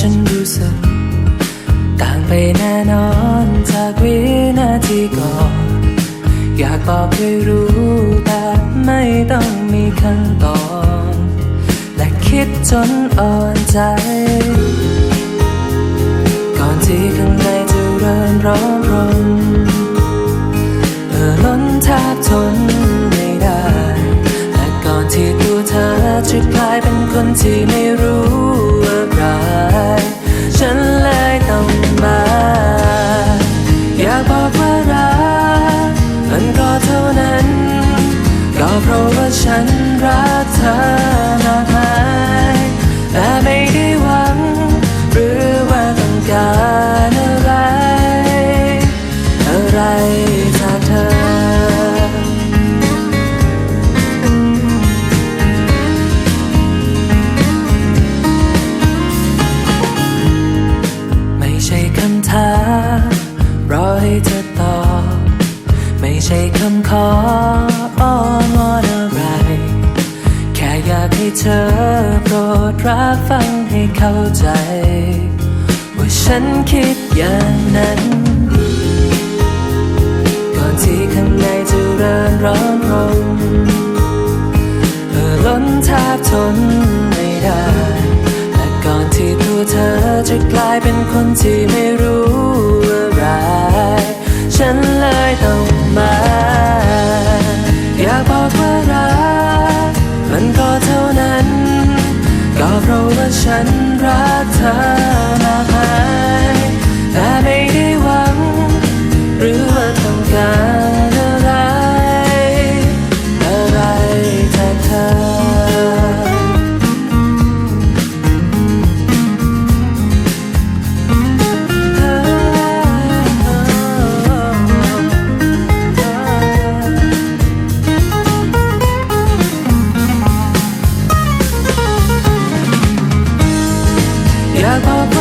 ฉันรู้สึก ต่างไปแน่นอนจากวินาทีก่อน อยากบอกให้รู้แต่ไม่ต้องมีขั้นตอน และคิดจนอ่อนใจ ก่อนที่ข้างในจะเริ่มร้องรนเออล้นแทบทนไม่ได้ และก่อนที่ตัวเธอจะกลายเป็นคนที่ไม่รู้ ฉันรักเธอมากมายแต่ไม่ได้หวัง หรือว่าต้องการอะไร อะไรจากเธอ ไม่ใช่คำถามรอให้เธอตอบ ไม่ใช่คำขอากให้เธอโปรดรับฟังให้เข้าใจ ว่าฉันคิดอย่างนั้น ก่อนที่ข้างในจะเริ่มร้อนรนเธอล้นแทบทนไม่ได้ และก่อนที่ตัวเธอจะกลายเป็นคนที่ไม่รู้อะไร ฉันเลยต้องมา เพราะว่าฉันรักเธอ about